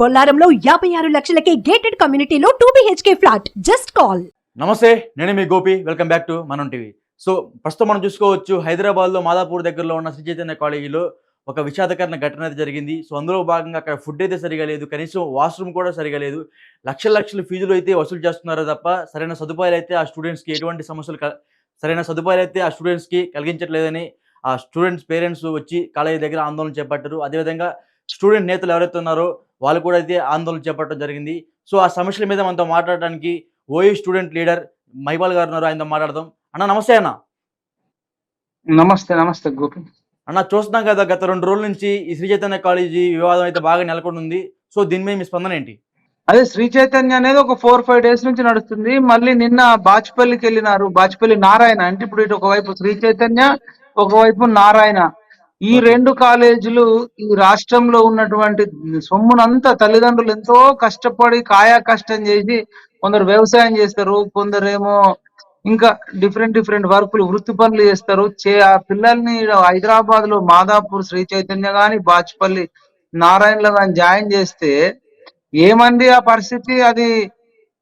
బొల్లారంలో యాభై ఆరు లక్షలకే గేటెడ్ కమ్యూనిటీలో two BHK flat just call నమస్తే నేను మీ Gopi. Welcome back to Manam TV so ప్రస్తుతం మనం చూసుకోవచ్చు హైదరాబాద్లో మాదాపూర్ దగ్గరలో ఉన్న శ్రీ చైతన్య కాలేజీలో ఒక విషాదకరణ ఘటన అయితే జరిగింది. సో అందులో భాగంగా అక్కడ ఫుడ్ అయితే సరిగా లేదు. కనీసం వాష్రూమ్ కూడా సరిగా లేదు. లక్షల లక్షల ఫీజులు అయితే వసూలు చేస్తున్నారు తప్ప సరైన సదుపాయాలు అయితే ఆ స్టూడెంట్స్కి ఎటువంటి సమస్యలు సరైన సదుపాయాలు అయితే ఆ స్టూడెంట్స్కి కలిగించట్లేదని ఆ స్టూడెంట్స్ పేరెంట్స్ వచ్చి కాలేజీ దగ్గర ఆందోళన చేపట్టారు. అదేవిధంగా స్టూడెంట్ నేతలు ఎవరైతే ఉన్నారో వాళ్ళు కూడా అయితే ఆందోళన చేపట్టడం జరిగింది. సో ఆ సమస్యల మీద మనతో మాట్లాడడానికి ఓయూ స్టూడెంట్ లీడర్ మైపాల్ గారు ఉన్నారు. ఆయనతో మాట్లాడదాం. అన్న నమస్తే అన్న. నమస్తే నమస్తే గోపి. అన్న చూస్తున్నాం కదా గత రెండు రోజుల నుంచి ఈ శ్రీ చైతన్య కాలేజీ వివాదం అయితే బాగా నెలకొని ఉంది. సో దీని మీద మీ స్పందన ఏంటి? అదే శ్రీ చైతన్య అనేది ఒక ఫోర్ ఫైవ్ డేస్ నుంచి నడుస్తుంది. మళ్ళీ నిన్న బాచుపల్లికి వెళ్ళినారు. బాచుపల్లి నారాయణ. అంటే ఇప్పుడు ఇటు ఒకవైపు శ్రీ చైతన్య ఒకవైపు నారాయణ. ఈ. రెండు కాలేజీలు ఈ రాష్ట్రంలో ఉన్నటువంటి సొమ్మునంతా తల్లిదండ్రులు ఎంతో కష్టపడి కాయా కష్టం చేసి కొందరు వ్యవసాయం చేస్తారు కొందరేమో ఇంకా డిఫరెంట్ డిఫరెంట్ వర్కులు వృత్తి పనులు చేస్తారు. చే ఆ పిల్లల్ని హైదరాబాద్లో మాదాపూర్ శ్రీ చైతన్య గాని బాచుపల్లి నారాయణలో గాని జాయిన్ చేస్తే ఏమంది ఆ పరిస్థితి? అది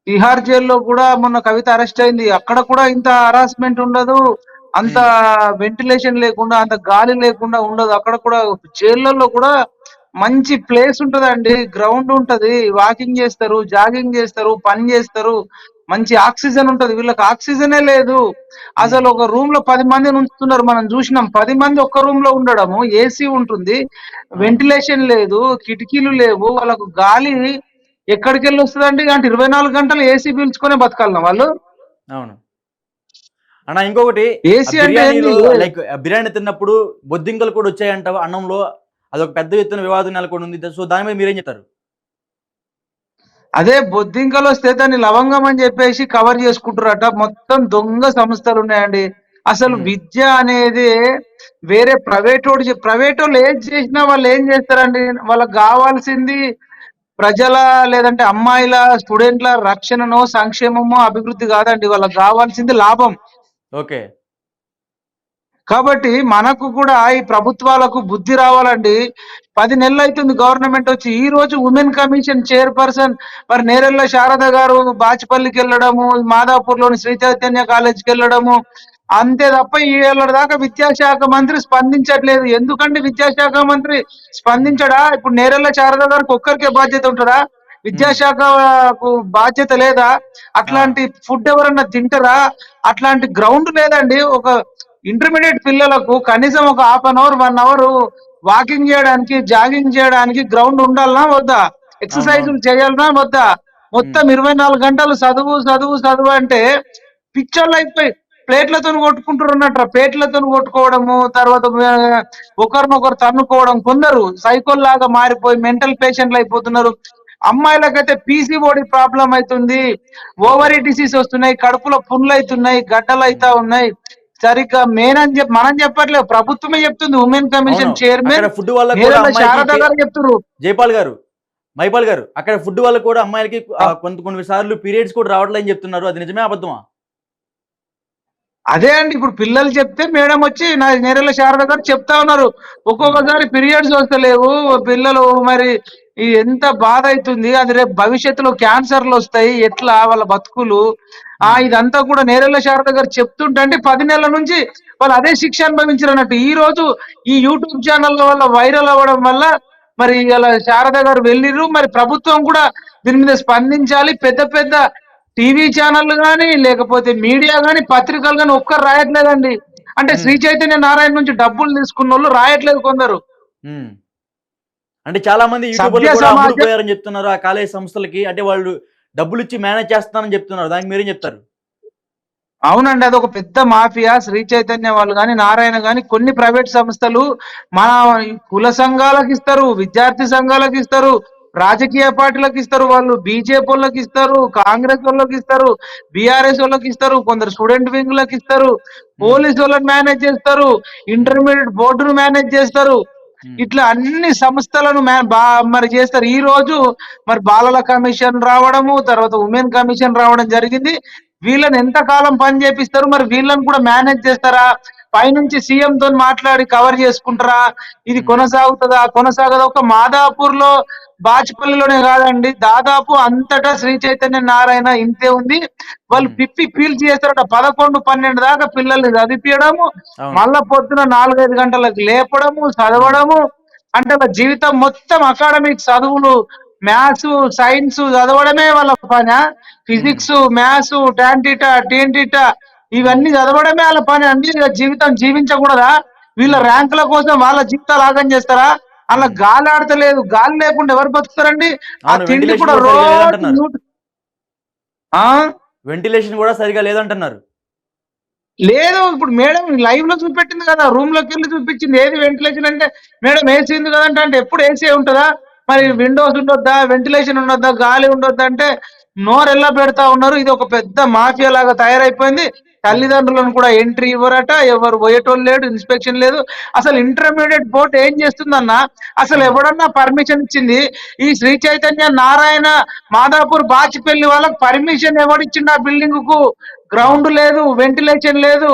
తిహార్ జైల్లో కూడా మొన్న కవిత అరెస్ట్ అయింది. అక్కడ కూడా ఇంత హరాస్మెంట్ ఉండదు. అంత వెంటిలేషన్ లేకుండా అంత గాలి లేకుండా ఉండదు. అక్కడ కూడా జైళ్ళల్లో కూడా మంచి ప్లేస్ ఉంటదండి. గ్రౌండ్ ఉంటది. వాకింగ్ చేస్తారు జాగింగ్ చేస్తారు పని చేస్తారు. మంచి ఆక్సిజన్ ఉంటది. వీళ్ళకి ఆక్సిజనే లేదు. అసలు ఒక రూమ్లో పది మందిని ఉంచుతున్నారు. మనం చూసినాం. పది మంది ఒక్క రూమ్లో ఉండడము. ఏసీ ఉంటుంది. వెంటిలేషన్ లేదు. కిటికీలు లేవు. వాళ్ళకు గాలి ఎక్కడికి వెళ్ళి వస్తుందండి? అంటే ఇరవై నాలుగు గంటలు ఏసీ పీల్చుకునే బతకాలన్నా వాళ్ళు? అవును. అన్న ఇంకొకటి ఏసీ అంటే ఏంది? లైక్ బిర్యానీ తిన్నప్పుడు బొద్దింకలు కూడా వచ్చాయంట అన్నంలో? అదొక పెద్ద ఎత్తున వివాదం నెలకొని ఉంది. సో దాని మీద మీరేం చెప్తారు? అదే బొద్దింకలు వస్తే దాన్ని లవంగం అని చెప్పేసి కవర్ చేసుకుంటారట మొత్తం దొంగ సంస్థలు ఉన్నాయండి. అసలు. విద్య అనేది వేరే ప్రైవేట్ వాడు ప్రైవేట్ వాళ్ళు ఏం చేసినా వాళ్ళు ఏం చేస్తారండి? వాళ్ళకి కావాల్సింది ప్రజల లేదంటే అమ్మాయిల స్టూడెంట్ల రక్షణనో సంక్షేమమో అభివృద్ధి కాదండి. వాళ్ళకి కావాల్సింది లాభం. ఓకే. కాబట్టి మనకు కూడా ఈ ప్రభుత్వాలకు బుద్ధి రావాలండి. పది నెలలు అవుతుంది గవర్నమెంట్ వచ్చి ఈ రోజు ఉమెన్ కమిషన్ చైర్పర్సన్ మరి నేరెళ్ళ శారద గారు బాచిపల్లికి వెళ్ళడము మాదాపూర్లోని శ్రీ చైతన్య కాలేజీకి వెళ్ళడము అంతే తప్ప ఈ దాకా విద్యాశాఖ మంత్రి స్పందించట్లేదు. ఎందుకంటే విద్యాశాఖ మంత్రి స్పందించడా? ఇప్పుడు నేరెళ్ళ శారద గారికి ఒక్కరికే బాధ్యత ఉంటుందా? విద్యాశాఖకు బాధ్యత లేదా? అట్లాంటి ఫుడ్ ఎవరన్నా తింటారా? అట్లాంటి గ్రౌండ్ లేదండి. ఒక ఇంటర్మీడియట్ పిల్లలకు కనీసం ఒక half an hour one hour walking చేయడానికి జాగింగ్ చేయడానికి గ్రౌండ్ ఉండాలనా వద్దా? ఎక్సర్సైజులు చేయాలనా వద్దా? మొత్తం ఇరవై నాలుగు గంటలు చదువు చదువు చదువు అంటే పిక్చర్లు అయిపోయి ప్లేట్లతో కొట్టుకుంటారు అన్నట్టు ప్లేట్లతో కొట్టుకోవడము తర్వాత ఒకరినొకరు తన్నుకోవడం. కొందరు సైకోల్ లాగా మారిపోయి మెంటల్ పేషెంట్లు అయిపోతున్నారు. అమ్మాయిలకైతే పీసీ బాడీ ప్రాబ్లం అవుతుంది. ఓవరీ డిసీజ్ వస్తున్నాయి కడుపులో పుండ్లు అవుతున్నాయి గడ్డలు అవుతా ఉన్నాయి. సరిగ్గా మెయిన్ అని చెప్పి మనం చెప్పట్లేదు ప్రభుత్వమే చెప్తుంది ఉమెన్ కమిషన్ చైర్మన్ ఫుడ్ వల్ల శారద గారు చెప్తున్నారు జైపాల్ గారు మైపాల్ గారు అక్కడ ఫుడ్ వల్ల కూడా అమ్మాయిలకి కొంత కొన్ని సార్లు పీరియడ్స్ కూడా రావట్లేదని చెప్తున్నారు. అది నిజమే అబద్ధమా? అదే అండి ఇప్పుడు పిల్లలు చెప్తే మేడం వచ్చి నా నేరెల శారద గారు చెప్తా ఉన్నారు. ఒక్కొక్కసారి పీరియడ్స్ వస్తలేవు పిల్లలు మరి ఎంత బాధ అవుతుంది అది రేపు భవిష్యత్తులో క్యాన్సర్లు వస్తాయి ఎట్లా వాళ్ళ బతుకులు? ఆ ఇదంతా కూడా నేరెల శారద గారు చెప్తుంటే పది నెలల నుంచి వాళ్ళు అదే శిక్ష అనుభవించారు అన్నట్టు. ఈ రోజు ఈ యూట్యూబ్ ఛానల్ వల్ల వైరల్ అవ్వడం వల్ల మరి ఇలా శారద గారు వెళ్ళిర్రు. మరి ప్రభుత్వం కూడా దీని మీద స్పందించాలి. పెద్ద పెద్ద టీవీ ఛానళ్ళు కానీ లేకపోతే మీడియా కానీ పత్రికలు కానీ ఒక్కరు రాయట్లేదండి. అంటే శ్రీ చైతన్య నారాయణ నుంచి డబ్బులు తీసుకున్న వాళ్ళు రాయట్లేదు కొందరు. అంటే చాలా మంది అమ్ముడుపోయారని చెప్తున్నారు ఆ కాలేజ్ సంస్థలకి. అంటే వాళ్ళు డబ్బులు ఇచ్చి మేనేజ్ చేస్తానని చెప్తున్నారు. దానికి మీరేం చెప్తారు? అవునండి అది ఒక పెద్ద మాఫియా. శ్రీ చైతన్య వాళ్ళు కానీ నారాయణ కానీ కొన్ని ప్రైవేట్ సంస్థలు మన కుల సంఘాలకు ఇస్తారు విద్యార్థి సంఘాలకు ఇస్తారు రాజకీయ పార్టీలకు ఇస్తారు వాళ్ళు బీజేపీ వాళ్ళకి ఇస్తారు కాంగ్రెస్ వాళ్ళకి ఇస్తారు బీఆర్ఎస్ వాళ్ళకి ఇస్తారు కొందరు స్టూడెంట్ వింగ్లకు ఇస్తారు పోలీస్ వాళ్ళని మేనేజ్ చేస్తారు ఇంటర్మీడియట్ బోర్డును మేనేజ్ చేస్తారు. ఇట్లా అన్ని సంస్థలను మరి చేస్తారు. ఈ రోజు మరి బాలల కమిషన్ రావడము తర్వాత ఉమెన్ కమిషన్ రావడం జరిగింది. వీళ్ళని ఎంత కాలం పని చేపిస్తారు? మరి వీళ్ళని కూడా మేనేజ్ చేస్తారా? పైనుంచి సీఎం తో మాట్లాడి కవర్ చేసుకుంటారా? ఇది కొనసాగుతుందా? కొనసాగదా? ఒక మాదాపూర్లో బాచుపల్లిలోనే కాదండి. దాదాపు అంతటా శ్రీ చైతన్య నారాయణ ఇంతే ఉంది. వాళ్ళు. పిప్పి పీల్చి చేస్తారట. పదకొండు పన్నెండు దాకా పిల్లల్ని చదివించడము మళ్ళా పొద్దున నాలుగైదు గంటలకు లేపడము చదవడము. అంటే వాళ్ళ జీవితం మొత్తం అకాడమిక్ చదువులు మ్యాథ్స్ సైన్స్ చదవడమే వాళ్ళ పని ఫిజిక్స్ మ్యాథ్స్ టాంటీటా టీంటీటా ఇవన్నీ చదవడమే వాళ్ళ పని. అండి జీవితం జీవించకూడదా? వీళ్ళ ర్యాంకుల కోసం వాళ్ళ జీవితాలు ఆగం చేస్తారా? అలా గాలి ఆడతలేదు. గాలి లేకుండా ఎవరు బతుకుతారండి? ఆ తిండి కూడా రోజు వెంటిలేషన్ కూడా సరిగా లేదంటున్నారు. లేదు ఇప్పుడు మేడం లైవ్లో చూపెట్టింది కదా రూమ్లోకి వెళ్ళి చూపించింది. ఏది వెంటిలేషన్ అంటే మేడం ఏసీ ఉంది కదంటే అంటే ఎప్పుడు ఏసీ ఉంటుందా? మరి విండోస్ ఉండొద్దా? వెంటిలేషన్ ఉండొద్దా? గాలి ఉండొద్దా అంటే నోరెల్లా పెడతా ఉన్నారు. ఇది ఒక పెద్ద మాఫియా లాగా తయారైపోయింది. తల్లిదండ్రులను కూడా ఎంట్రీ ఇవ్వరట ఎవరు పోయేటోళ్ళు లేడు ఇన్స్పెక్షన్ లేదు. అసలు ఇంటర్మీడియట్ బోర్డు ఏం చేస్తుందన్న అసలు ఎవడన్నా పర్మిషన్ ఇచ్చింది? ఈ శ్రీ చైతన్య నారాయణ మాదాపూర్ బాచిపల్లి వాళ్ళకి పర్మిషన్ ఎవడిచ్చిండు ఆ బిల్డింగ్కు గ్రౌండ్ లేదు వెంటిలేషన్ లేదు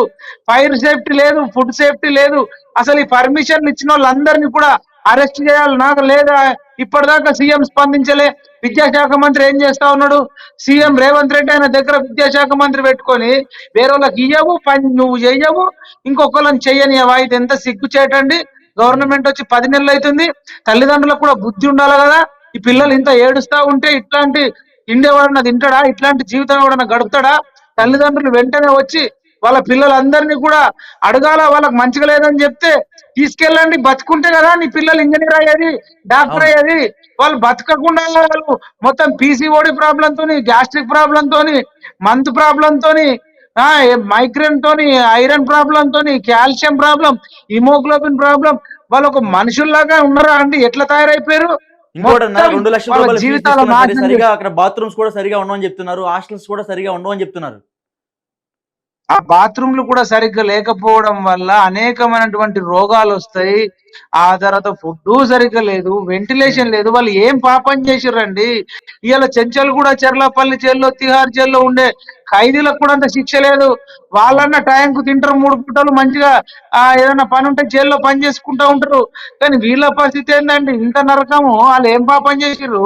ఫైర్ సేఫ్టీ లేదు ఫుడ్ సేఫ్టీ లేదు. అసలు ఈ పర్మిషన్ ఇచ్చిన వాళ్ళందరినీ కూడా అరెస్ట్ చేయాలి. నాకు లేదా? ఇప్పటిదాకా సీఎం స్పందించలే. విద్యాశాఖ మంత్రి ఏం చేస్తా ఉన్నాడు? సీఎం రేవంత్ రెడ్డి ఆయన దగ్గర విద్యాశాఖ మంత్రి పెట్టుకొని వేరే వాళ్ళకి ఇయ్యవు పని నువ్వు చెయ్యవు ఇంకొకళ్ళని చెయ్యనియవా ఇది ఎంత సిగ్గు చేయటండి గవర్నమెంట్ వచ్చి పది నెలలు అవుతుంది. తల్లిదండ్రులకు కూడా బుద్ధి ఉండాలి కదా. ఈ పిల్లలు ఇంత ఏడుస్తా ఉంటే ఇట్లాంటి ఇండి ఎవడన్నా తింటాడా? ఇట్లాంటి జీవితం ఎవడన్నా గడుపుతాడా? తల్లిదండ్రులు వెంటనే వచ్చి వాళ్ళ పిల్లలందరినీ కూడా అడగాల వాళ్ళకి మంచిగా లేదని చెప్తే తీసుకెళ్ళండి బతుకుంటే కదా నీ పిల్లలు ఇంజనీర్ అయ్యేది డాక్టర్. అయ్యేది. వాళ్ళు బతకకుండా వాళ్ళు మొత్తం పీసీఓడి ప్రాబ్లం తోని గ్యాస్ట్రిక్ ప్రాబ్లం తోని మంత్ ప్రాబ్లం తోని ఆ మైగ్రేన్ తోని ఐరన్ ప్రాబ్లం తోని కాల్షియం ప్రాబ్లం హిమోగ్లోబిన్ ప్రాబ్లం. వాళ్ళు ఒక మనుషుల్లాగా ఉన్నారా అండి? ఎట్లా తయారైపోయారు? రెండు లక్షల జీవితాల సరిగా అక్కడ బాత్రూమ్స్ కూడా సరిగా ఉండవని చెప్తున్నారు హాస్టల్స్ కూడా సరిగా ఉండవని చెప్తున్నారు. ఆ బాత్రూమ్లు కూడా సరిగ్గా లేకపోవడం వల్ల అనేకమైనటువంటి రోగాలు వస్తాయి. ఆ తర్వాత ఫుడ్ సరిగ్గా లేదు వెంటిలేషన్ లేదు. వాళ్ళు ఏం పాపం చేసిర్రండి? ఇవాళ చెంచల్ కూడా చెర్లపల్లి జైల్లో తిహార్ జైల్లో ఉండే ఖైదీలకు కూడా అంత శిక్ష లేదు. వాళ్ళన్న టైంకు తింటారు మూడు పూటలు మంచిగా ఆ ఏదైనా పని ఉంటే జైల్లో పని చేసుకుంటా ఉంటారు. కానీ వీళ్ళ పరిస్థితి ఏంటండి ఇంత నరకము. వాళ్ళు ఏం పాపం చేసిర్రు?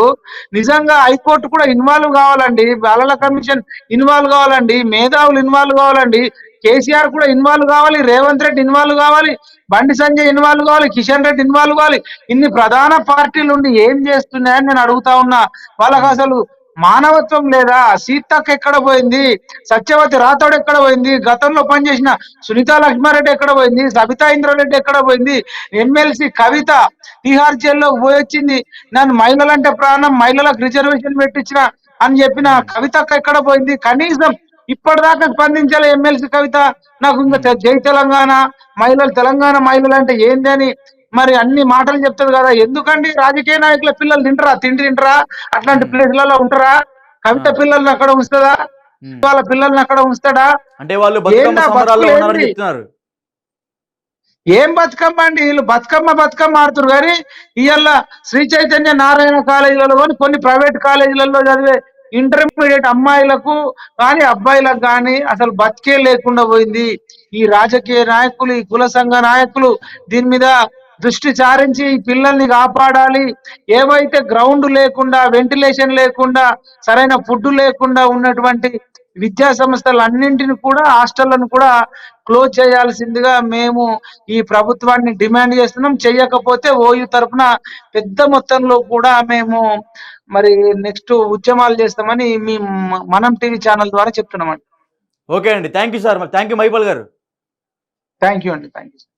నిజంగా హైకోర్టు కూడా ఇన్వాల్వ్ కావాలండి. బాలల కమిషన్ ఇన్వాల్వ్ కావాలండి. మేధావులు ఇన్వాల్వ్ కావాలండి. కేసీఆర్ కూడా ఇన్వాల్వ్ కావాలి. రేవంత్ రెడ్డి ఇన్వాల్వ్ కావాలి. బండి సంజయ్ ఇన్వాల్వ్ కావాలి. కిషన్ రెడ్డి ఇన్వాల్వ్ కావాలి. ఇన్ని ప్రధాన పార్టీలు ఉండి ఏం చేస్తున్నాయని నేను అడుగుతా ఉన్నా. వాళ్ళకి అసలు మానవత్వం లేదా? సీతక్క ఎక్కడ పోయింది? సత్యవతి రాథోడ్ ఎక్కడ పోయింది? గతంలో పనిచేసిన సునీత లక్ష్మారెడ్డి ఎక్కడ పోయింది? సబితా ఇంద్రారెడ్డి ఎక్కడ పోయింది? ఎమ్మెల్సీ కవిత తిహార్ జైల్లో పోయొచ్చింది. నన్ను మహిళలంటే ప్రాణం మహిళలకు రిజర్వేషన్ పెట్టించిన అని చెప్పిన కవితక్క ఎక్కడ పోయింది? కనీసం ఇప్పటిదాకా స్పందించాలి ఎమ్మెల్సీ కవిత. నాకు ఇంకా జై తెలంగాణ మహిళలు తెలంగాణ మహిళలు అంటే ఏంది అని మరి అన్ని మాటలు చెప్తుంది కదా. ఎందుకండి రాజకీయ నాయకుల పిల్లలు తింటరా? తిండి తింటరా? అట్లాంటి ప్లేస్లలో ఉంటారా? కవిత. పిల్లల్ని అక్కడ ఉంచుతుందా. వాళ్ళ పిల్లల్ని అక్కడ ఉంచుతాడా? అంటే వాళ్ళు? చెప్తున్నారు. ఏం బతుకమ్మ అండి? వీళ్ళు బతుకమ్మ బతుకమ్మ ఆడుతురు కానీ ఇవాళ శ్రీ చైతన్య నారాయణ కాలేజీలలో కానీ కొన్ని ప్రైవేట్ కాలేజీలలో చదివే ఇంటర్మీడియట్ అమ్మాయిలకు కానీ అబ్బాయిలకు కానీ అసలు బతికే లేకుండా పోయింది. ఈ రాజకీయ నాయకులు ఈ కుల సంఘ నాయకులు దీని మీద దృష్టి సారించి ఈ పిల్లల్ని కాపాడాలి. ఏవైతే గ్రౌండ్ లేకుండా వెంటిలేషన్ లేకుండా సరైన ఫుడ్ లేకుండా ఉన్నటువంటి విద్యా సంస్థలు అన్నింటిని కూడా హాస్టళ్ళను కూడా క్లోజ్ చేయాల్సిందిగా మేము ఈ ప్రభుత్వాన్ని డిమాండ్ చేస్తున్నాం. చెయ్యకపోతే ఓయూ తరపున పెద్ద మొత్తంలో కూడా మేము మరి నెక్స్ట్ ఉద్యమాలు చేస్తామని మీ మ- మనం టీవీ ఛానల్ ద్వారా చెప్తున్నామండి. ఓకే అండి. Thank you sir thank you Maipal గారు. థ్యాంక్ యూ అండి. Thank you